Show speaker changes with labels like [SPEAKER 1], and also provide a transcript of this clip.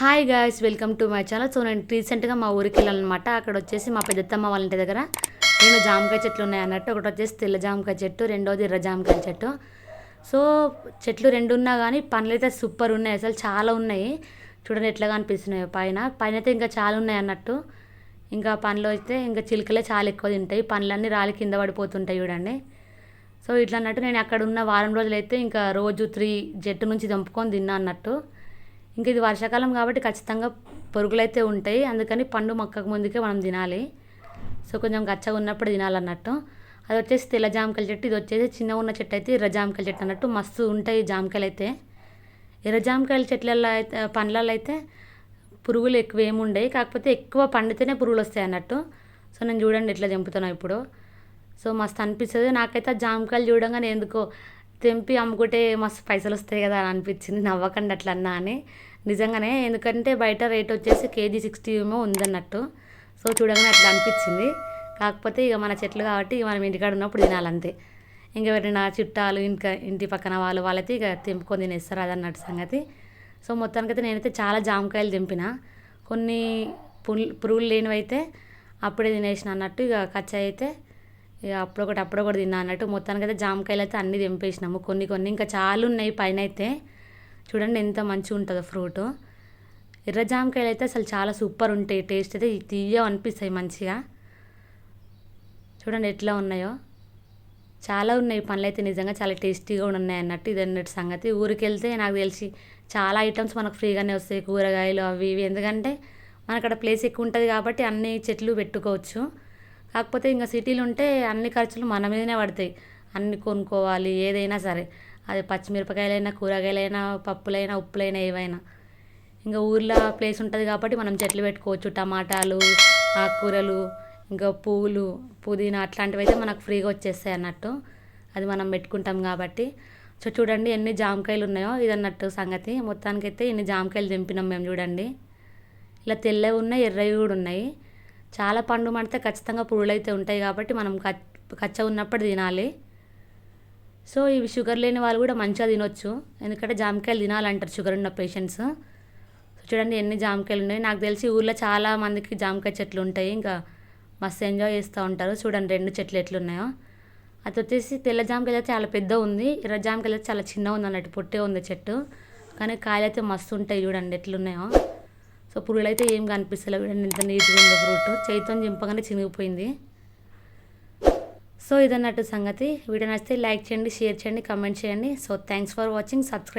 [SPEAKER 1] Hi guys welcome to my channel so నేను రీసెంట్గా మా ఊరికి వెళ్ళాలన్నమాట. అక్కడ వచ్చేసి మా పెద్దత్తమ్మ వాళ్ళ ఇంటి దగ్గర రెండు జామకాయ చెట్లు ఉన్నాయి అన్నట్టు. ఒకటి వచ్చేసి తెల్ల జామకాయ చెట్టు రెండోది ఎర్ర జామకాయ చెట్టు. సో చెట్లు రెండు ఉన్నా కానీ పనులు అయితే సూపర్ ఉన్నాయి. అసలు చాలా ఉన్నాయి. చూడండి ఎట్లాగా అనిపిస్తున్నాయి పైన. పైన అయితే ఇంకా చాలా ఉన్నాయి అన్నట్టు. ఇంకా పనులు అయితే ఇంకా చిలుకలే చాలా ఎక్కువ తింటాయి. పండ్లన్నీ రాలి కింద పడిపోతుంటాయి చూడండి. సో ఇట్లా అన్నట్టు నేను అక్కడ ఉన్న వారం రోజులు అయితే ఇంకా రోజు త్రీ జట్టు నుంచి దంపుకొని తిన్నా అన్నట్టు. ఇంకా ఇది వర్షాకాలం కాబట్టి ఖచ్చితంగా పురుగులైతే అయితే ఉంటాయి. అందుకని పండు మొక్కకు ముందుకే మనం తినాలి. సో కొంచెం గచ్చగా ఉన్నప్పుడు తినాలన్నట్టు. అది వచ్చేసి తెల్ల జామకాయల చెట్టు ఇది వచ్చేసి చిన్న ఉన్న చెట్టు అయితే ఎర్ర జామకాయల చెట్టు అన్నట్టు. మస్తు ఉంటాయి జామకాయలు అయితే ఎర్ర జామకాయల చెట్లలో అయితే పండ్లలో అయితే పురుగులు ఎక్కువ ఏమి కాకపోతే ఎక్కువ పండితేనే పురుగులు వస్తాయి అన్నట్టు. సో నేను చూడండి ఎట్లా తెంపుతున్నా ఇప్పుడు. సో మస్తు అనిపిస్తుంది. నాకైతే ఆ జామకాయలు చూడంగానే ఎందుకో తెంపి అమ్ముకుంటే మస్తు పైసలు వస్తాయి కదా అని అనిపించింది. నవ్వకండి అట్లా అన్నా అని. నిజంగానే ఎందుకంటే బయట రేట్ వచ్చేసి కేజీ సిక్స్టీ ఏమో ఉందన్నట్టు. సో చూడగానే అట్లా అనిపించింది. కాకపోతే ఇక మన చెట్లు కాబట్టి ఇక మనం ఇంటికాడ ఉన్నప్పుడు తినాలంతే. ఇంకా ఎవరైనా చుట్టాలు ఇంకా ఇంటి పక్కన వాళ్ళు వాళ్ళైతే ఇక తెంపుకొని తినేస్తారు అదన్నట్టు సంగతి. సో మొత్తానికైతే నేనైతే చాలా జామకాయలు తెంపిన. కొన్ని పుల్ పురుగులు లేనివైతే అప్పుడే తినేసిన అన్నట్టు ఇక కచ్చా అయితే ఇక అప్పుడొకటి అప్పుడొకటి తిన్నా అన్నట్టు. మొత్తానికైతే జామకాయలు అయితే అన్నీ తెంపేసినాము. కొన్ని కొన్ని ఇంకా చాలా ఉన్నాయి పైన అయితే చూడండి ఎంత మంచిగా ఉంటుందో ఫ్రూట్. ఎర్ర జామకాయలు అయితే అసలు చాలా సూపర్ ఉంటాయి. టేస్ట్ అయితే తీయ అనిపిస్తాయి మంచిగా. చూడండి ఎట్లా ఉన్నాయో. చాలా ఉన్నాయి పనులు అయితే నిజంగా చాలా టేస్టీగా కూడా ఉన్నాయి అన్నట్టు ఇది అన్నట్టు సంగతి. ఊరికి వెళ్తే నాకు తెలిసి చాలా ఐటమ్స్ మనకు ఫ్రీగానే వస్తాయి. కూరగాయలు అవి ఇవి. ఎందుకంటే మన అక్కడ ప్లేస్ ఎక్కువ ఉంటుంది కాబట్టి అన్ని చెట్లు పెట్టుకోవచ్చు. కాకపోతే ఇంకా సిటీలు ఉంటే అన్ని ఖర్చులు మన మీదనే పడతాయి. అన్ని కొనుక్కోవాలి ఏదైనా సరే. అది పచ్చిమిరపకాయలైనా కూరగాయలైనా పప్పులైనా ఉప్పులైనా ఏవైనా. ఇంకా ఊర్లో ప్లేస్ ఉంటుంది కాబట్టి మనం చెట్లు పెట్టుకోవచ్చు టమాటాలు ఆకుకూరలు ఇంకా పువ్వులు పుదీనా అట్లాంటివి అయితే మనకు ఫ్రీగా వచ్చేస్తాయి అన్నట్టు. అది మనం పెట్టుకుంటాం కాబట్టి. సో చూడండి ఎన్ని జామకాయలు ఉన్నాయో ఇది అన్నట్టు సంగతి. మొత్తానికైతే ఇన్ని జామకాయలు తెంపినాం మేము చూడండి. ఇలా తెల్లవి ఉన్నాయి ఎర్రవి కూడా ఉన్నాయి. చాలా పండు మడితే ఖచ్చితంగా పురుగులు అయితే ఉంటాయి కాబట్టి మనం కచ్చ ఉన్నప్పుడు తినాలి. సో ఇవి షుగర్ లేని వాళ్ళు కూడా మంచిగా తినొచ్చు. ఎందుకంటే జామకాయలు తినాలంటారు షుగర్ ఉన్న పేషెంట్స్ చూడండి ఎన్ని జామకాయలు ఉన్నాయి. నాకు తెలిసి ఊర్లో చాలా మందికి జామకాయ చెట్లు ఉంటాయి. ఇంకా మస్తు ఎంజాయ్ చేస్తూ ఉంటారు. చూడండి రెండు చెట్లు ఎట్లున్నాయో. అది వచ్చేసి తెల్ల జామకాయలు అయితే చాలా పెద్ద ఉంది. ఎర్ర జామకాయలు అయితే చాలా చిన్న ఉంది అన్నట్టు పొట్టే ఉంది చెట్టు. కానీ కాయలు అయితే మస్తు ఉంటాయి చూడండి ఎట్లున్నాయో. సో పురుగులు అయితే ఏం కనిపిస్తలేదు చూడండి ఎంత నీట్గా ఉందో ఫ్రూట్ చేతితో చింపగానే చినిగిపోయింది. సో ఇదన్నట్టు సంగతి. వీడియో నచ్చితే లైక్ చేయండి షేర్ చేయండి కమెంట్ చేయండి. So thanks for watching subscribe